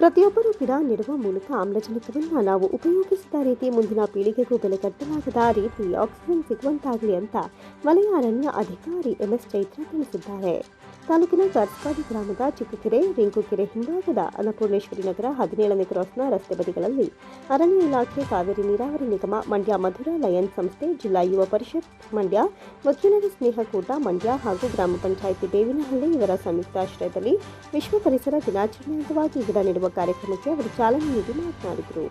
ಪ್ರತಿಯೊಬ್ಬರೂ ಗಿಡ ನೆಡುವ ಮೂಲಕ ಆಮ್ಲಜನಕವನ್ನು ನಾವು ಉಪಯೋಗಿಸಿದ ರೀತಿ ಮುಂದಿನ ಪೀಳಿಗೆಗೂ ಬೆಲೆ ಕಟ್ಟಲಾಗದ ರೀತಿ ಆಕ್ಸಿಜನ್ ಸಿಗುವಂತಾಗಲಿ ಅಂತ ವಲಯ ಅರಣ್ಯ ಅಧಿಕಾರಿ ಎಂಎಸ್ ಚೈತ್ರ ತಿಳಿಸಿದ್ದಾರೆ. ತಾಲೂಕಿನ ಕರ್ಸ್ವಾಡಿ ಗ್ರಾಮದ ಚಿಕ್ಕಕೆರೆ ರಿಂಕುಕೆರೆ ಹಿಂಭಾಗದ ಅನ್ನಪೂರ್ಣೇಶ್ವರಿ ನಗರ ಹದಿನೇಳನೇ ಕ್ರಾಸ್ನ ರಸ್ತೆ ಬದಿಗಳಲ್ಲಿ ಅರಣ್ಯ ಇಲಾಖೆ ಕಾವೇರಿ ನೀರಾವರಿ ನಿಗಮ, ಮಂಡ್ಯ ಮಧುರ ಲಯನ್ ಸಂಸ್ಥೆ, ಜಿಲ್ಲಾ ಯುವ ಪರಿಷತ್, ಮಂಡ್ಯ ವಕೀಲರ ಸ್ನೇಹಕೂಟ, ಮಂಡ್ಯ ಹಾಗೂ ಗ್ರಾಮ ಪಂಚಾಯಿತಿ ಬೇವಿನಹಳ್ಳಿ ಇವರ ಸಂಯುಕ್ತಾಶ್ರಯದಲ್ಲಿ ವಿಶ್ವ ಪರಿಸರ ದಿನಾಚರಣೆ ಅಂಗವಾಗಿ ಗಿಡ ನೆಡುವ ಕಾರ್ಯಕ್ರಮಕ್ಕೆ ಅವರು ಚಾಲನೆ ನೀಡಿ ಮಾತನಾಡಿದರು.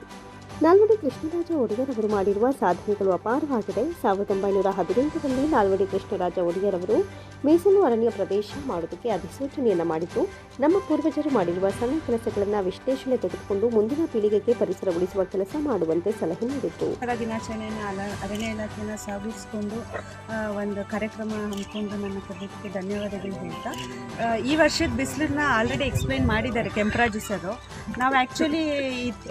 ನಾಲ್ವಡಿ ಕೃಷ್ಣರಾಜ ಒಡೆಯರ್ ಅವರು ಮಾಡಿರುವ ಸಾಧನೆಗಳು ಅಪಾರವಾಗಿದೆ. ಸಾವಿರದ ಒಂಬೈನೂರ ಹದಿನೆಂಟರಲ್ಲಿ ನಾಲ್ವಡಿ ಕೃಷ್ಣರಾಜ ಒಡೆಯರ್ ಅವರು ಮೀಸಲು ಅರಣ್ಯ ಪ್ರದೇಶ ಮಾಡುವುದಕ್ಕೆ ಅಧಿಸೂಚನೆಯನ್ನು ಮಾಡಿದ್ದು, ನಮ್ಮ ಪೂರ್ವಜರು ಮಾಡಿರುವ ಸಣ್ಣ ಕೆಲಸಗಳನ್ನು ವಿಶ್ಲೇಷಣೆ ತೆಗೆದುಕೊಂಡು ಮುಂದಿನ ಪೀಳಿಗೆಗೆ ಪರಿಸರ ಉಳಿಸುವ ಕೆಲಸ ಮಾಡುವಂತೆ ಸಲಹೆ ನೀಡಿತ್ತು. ದಿನಾಚರಣೆಯನ್ನು ಅರಣ್ಯ ಇಲಾಖೆಯನ್ನು ಸಾಗಿಸಿಕೊಂಡು ಒಂದು ಕಾರ್ಯಕ್ರಮ ಹಮ್ಮಿಕೊಂಡು ನಮ್ಮ ಪ್ರದೇಶಕ್ಕೆ ಧನ್ಯವಾದಗಳು ಹೇಳ್ತಾ ಈ ವರ್ಷದ ಬಿಸಿಲನ್ನ ಆಲ್ರೆಡಿ ಎಕ್ಸ್ಪ್ಲೈನ್ ಮಾಡಿದ್ದಾರೆ ಕೆಂಪರಾಜು ಸರ್. ನಾವು ಆ್ಯಕ್ಚುಲಿ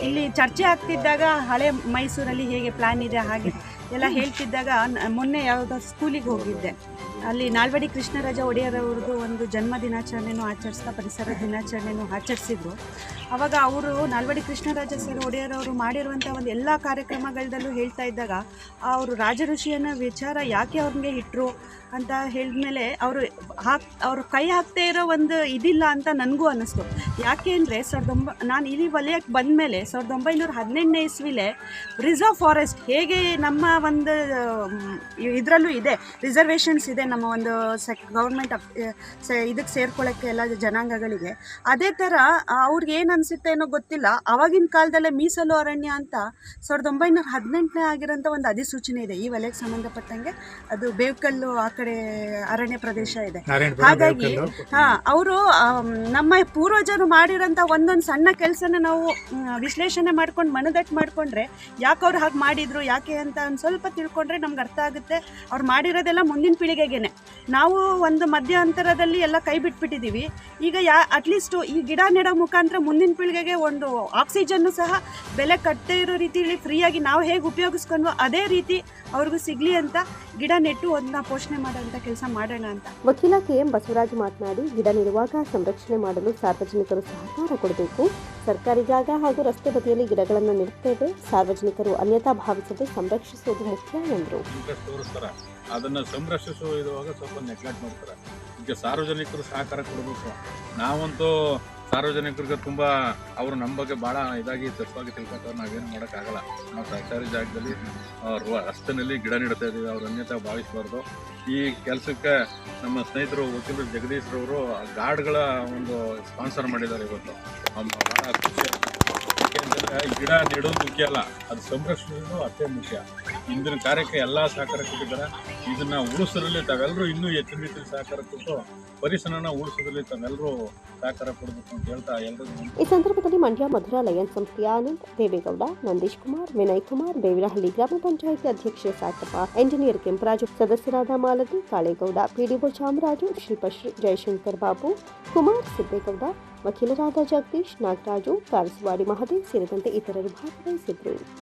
ಇಲ್ಲಿ ಚರ್ಚೆ ಆಗ್ತಿದ್ದಾಗ ಹಳೆ ಮೈಸೂರಲ್ಲಿ ಹೇಗೆ ಪ್ಲ್ಯಾನ್ ಇದೆ ಹಾಗೆ ಎಲ್ಲ ಹೇಳ್ತಿದ್ದಾಗ ಮೊನ್ನೆ ಯಾವುದೋ ಸ್ಕೂಲಿಗೆ ಹೋಗಿದ್ದೆ. ಅಲ್ಲಿ ನಾಲ್ವಡಿ ಕೃಷ್ಣರಾಜ ಒಡೆಯರ್ ಅವ್ರದ್ದು ಒಂದು ಜನ್ಮ ದಿನಾಚರಣೆನೂ ಆಚರಿಸ್ತಾ ಪರಿಸರ ದಿನಾಚರಣೆನೂ ಆಚರಿಸಿದ್ರು. ಅವಾಗ ಅವರು ನಾಲ್ವಡಿ ಕೃಷ್ಣರಾಜ ಸರ್ ಒಡೆಯರ್ ಅವರು ಮಾಡಿರುವಂಥ ಒಂದು ಎಲ್ಲ ಕಾರ್ಯಕ್ರಮಗಳಲ್ಲೂ ಹೇಳ್ತಾ ಇದ್ದಾಗ ಅವರು ರಾಜಋಷಿಯನ್ನ ವಿಚಾರ ಯಾಕೆ ಅವ್ರಿಗೆ ಇಟ್ಟರು ಅಂತ ಹೇಳಿದ್ಮೇಲೆ ಅವರು ಹಾಕ್, ಅವರು ಕೈ ಹಾಕ್ತೇ ಇರೋ ಒಂದು ಇದಿಲ್ಲ ಅಂತ ನನಗೂ ಅನ್ನಿಸ್ತು. ಯಾಕೆ ಅಂದರೆ ಸಾವಿರದ ಒಂಬ, ನಾನು ಇಲ್ಲಿ ವಲಯಕ್ಕೆ ಬಂದಮೇಲೆ ಸಾವಿರದ ಒಂಬೈನೂರ ಹದಿನೆಂಟನೇ ಇಸ್ವಿಲೆ ರಿಸರ್ವ್ ಫಾರೆಸ್ಟ್ ಹೇಗೆ ನಮ್ಮ ಒಂದು ಇದರಲ್ಲೂ ಇದೆ ರಿಸರ್ವೇಷನ್ಸ್ ಇದೆ ನಮ್ಮ ಒಂದು ಸೆಕ್ ಗೌರ್ಮೆಂಟ್ ಇದಕ್ಕೆ ಸೇರ್ಕೊಳ್ಳೋಕ್ಕೆ ಎಲ್ಲ ಜನಾಂಗಗಳಿಗೆ ಅದೇ ಥರ ಅವ್ರಿಗೆ ಏನು ಅನಿಸುತ್ತೆ ಏನೋ ಗೊತ್ತಿಲ್ಲ. ಆವಾಗಿನ ಕಾಲದಲ್ಲೇ ಮೀಸಲು ಅರಣ್ಯ ಅಂತ ಸಾವಿರದ ಒಂಬೈನೂರ ಹದಿನೆಂಟನೇ ಆಗಿರೋಂಥ ಒಂದು ಅಧಿಸೂಚನೆ ಇದೆ. ಈ ವಲಯಕ್ಕೆ ಸಂಬಂಧಪಟ್ಟಂಗೆ ಅದು ಬೇವ್ಕಲ್ಲು ಆ ಕಡೆ ಅರಣ್ಯ ಪ್ರದೇಶ ಇದೆ. ಹಾಗಾಗಿ ಹಾ ಅವರು ನಮ್ಮ ಪೂರ್ವಜರು ಮಾಡಿರೋಂಥ ಒಂದೊಂದು ಸಣ್ಣ ಕೆಲಸನ ನಾವು ವಿಶ್ಲೇಷಣೆ ಮಾಡ್ಕೊಂಡು ಮನದಟ್ಟು ಮಾಡಿಕೊಂಡ್ರೆ ಯಾಕೆ ಅವ್ರು ಹಾಗೆ ಮಾಡಿದ್ರು ಯಾಕೆ ಅಂತ ಒಂದು ಸ್ವಲ್ಪ ತಿಳ್ಕೊಂಡ್ರೆ ನಮ್ಗೆ ಅರ್ಥ ಆಗುತ್ತೆ. ಅವ್ರು ಮಾಡಿರೋದೆಲ್ಲ ಮುಂದಿನ ನಾವು ಒಂದು ಮಧ್ಯಂತರದಲ್ಲಿ ಎಲ್ಲ ಕೈ ಬಿಟ್ಬಿಟ್ಟಿದ್ದೀವಿ ಈಗ ಯಾ ಅಟ್ಲೀಸ್ಟು ಈ ಗಿಡ ನೆಡೋ ಮುಖಾಂತರ ಮುಂದಿನ ಪೀಳಿಗೆಗೆ ಒಂದು ಆಕ್ಸಿಜನ್ನು ಸಹ ಬೆಲೆ ಕಟ್ಟದೇ ಇರೋ ರೀತಿಯಲ್ಲಿ ಫ್ರೀಯಾಗಿ ನಾವು ಹೇಗೆ ಉಪಯೋಗಿಸ್ಕೊಂಡ್ವೋ ಅದೇ ರೀತಿ ಅವ್ರಿಗೂ ಸಿಗಲಿ ಅಂತ ಗಿಡ ನೆಟ್ಟು ಅದನ್ನ ಪೋಷಣೆ ಮಾಡೋಂಥ ಕೆಲಸ ಮಾಡೋಣ ಅಂತ. ವಕೀಲ ಕೆ ಎಂ ಬಸವರಾಜ್ ಮಾತನಾಡಿ ಗಿಡ ನೆಡುವಾಗ ಸಂರಕ್ಷಣೆ ಮಾಡಲು ಸಾರ್ವಜನಿಕರು ಸಹಕಾರ ಕೊಡಬೇಕು. ಸರ್ಕಾರಿ ಜಾಗ ಹಾಗೂ ರಸ್ತೆ ಬದಿಯಲ್ಲಿ ಗಿಡಗಳನ್ನು ನೆಡುತ್ತೇವೆ. ಸಾರ್ವಜನಿಕರು ಅನ್ಯತಾ ಭಾವಿಸದೆ ಸಂರಕ್ಷಿಸುವುದು ಮುಖ್ಯ ಎಂದರು. ಅದನ್ನು ಸಂರಕ್ಷಿಸುವ ಸ್ವಲ್ಪ ನೆಗ್ಲೆಕ್ಟ್ ಮಾಡ್ತಾರೆ. ಈಗ ಸಾರ್ವಜನಿಕರು ಸಹಕಾರ ಕೊಡಬೇಕು. ನಾವಂತೂ ಸಾರ್ವಜನಿಕರಿಗೆ ತುಂಬ ಅವರು ನಮ್ಮ ಬಗ್ಗೆ ಬಹಳ ಇದಾಗಿ ತಪ್ಪಾಗಿ ತಿಳ್ಕೊತಾರೆ ನಾವೇನು ಮಾಡೋಕ್ಕಾಗಲ್ಲ ನಾವು ಸರ್ಕಾರಿ ಜಾಗದಲ್ಲಿ ರಸ್ತೆನಲ್ಲಿ ಗಿಡ ನೆಡ್ತಾ ಇದ್ದೀವಿ. ಅವ್ರು ಅನ್ಯತಾ ಭಾವಿಸಬಾರ್ದು. ಈ ಕೆಲಸಕ್ಕೆ ನಮ್ಮ ಸ್ನೇಹಿತರು, ವಕೀಲರು ಜಗದೀಶ್ ರವರು ಗಾರ್ಡ್ಗಳ ಒಂದು ಸ್ಪಾನ್ಸರ್ ಮಾಡಿದ್ದಾರೆ ಇವತ್ತು. ಭಾಳ ಖುಷಿ. ಯಾಕೆಂದರೆ ಗಿಡ ನೆಡೋದು ಮುಖ್ಯ ಅಲ್ಲ. ಅದು ಸಂರಕ್ಷಣೆಯೂ ಅಷ್ಟೇ ಮುಖ್ಯ. ಇಂದಿನ ಕಾರ್ಯಕ್ಕೆ ಎಲ್ಲ ಸಹಕಾರ ಕೊಟ್ಟಿದ್ದಾರೆ. ಇದನ್ನು ಉಳಿಸೋದ್ರಲ್ಲಿ ತಾವೆಲ್ಲರೂ ಇನ್ನೂ ಹೆಚ್ಚಿನ ರೀತಿಯಲ್ಲಿ ಸಹಕಾರ ಕೊಟ್ಟು ಪರಿಸರನ ಉಳಿಸೋದ್ರಲ್ಲಿ ತಾವೆಲ್ಲರೂ ಸಹಕಾರ ಕೊಡಬೇಕು ಅಂತ ಹೇಳ್ತಾ ಎಲ್ಲರೂ ಈ ಸಂದರ್ಭದಲ್ಲಿ ಮಂಡ್ಯ ಮಧುರ ಲಯನ್ ಸಂಸ್ಥೆಯ ಆನಂದ್ ದೇವೇಗೌಡ, ನಂದೀಶ್ ಕುಮಾರ್, ವಿನಯ್ ಕುಮಾರ್, ಬೇವಿನಹಳ್ಳಿ ಗ್ರಾಮ ಪಂಚಾಯಿತಿ ಅಧ್ಯಕ್ಷೆ ಸಾಕಪ್ಪ, ಎಂಜಿನಿಯರ್ ಕೆಂಪರಾಜು, ಸದಸ್ಯರಾದ ಮಾಲತಿ, ಕಾಳೇಗೌಡ, ಪಿಡಿಒ ಚಾಮರಾಜು ಶಿಲ್ಪಶ್ರೀ ಜಯಶಂಕರ್ ಬಾಬು, ಕುಮಾರ್ ಸಿದ್ದೇಗೌಡ, ವಕೀಲರಾದ ಜಗದೀಶ್ ನಾಗರಾಜು, ಕಾರಸವಾಡಿ ಮಹದೇವ್ ಸೇರಿದಂತೆ ಇತರರು ಭಾಗವಹಿಸಿದ್ರು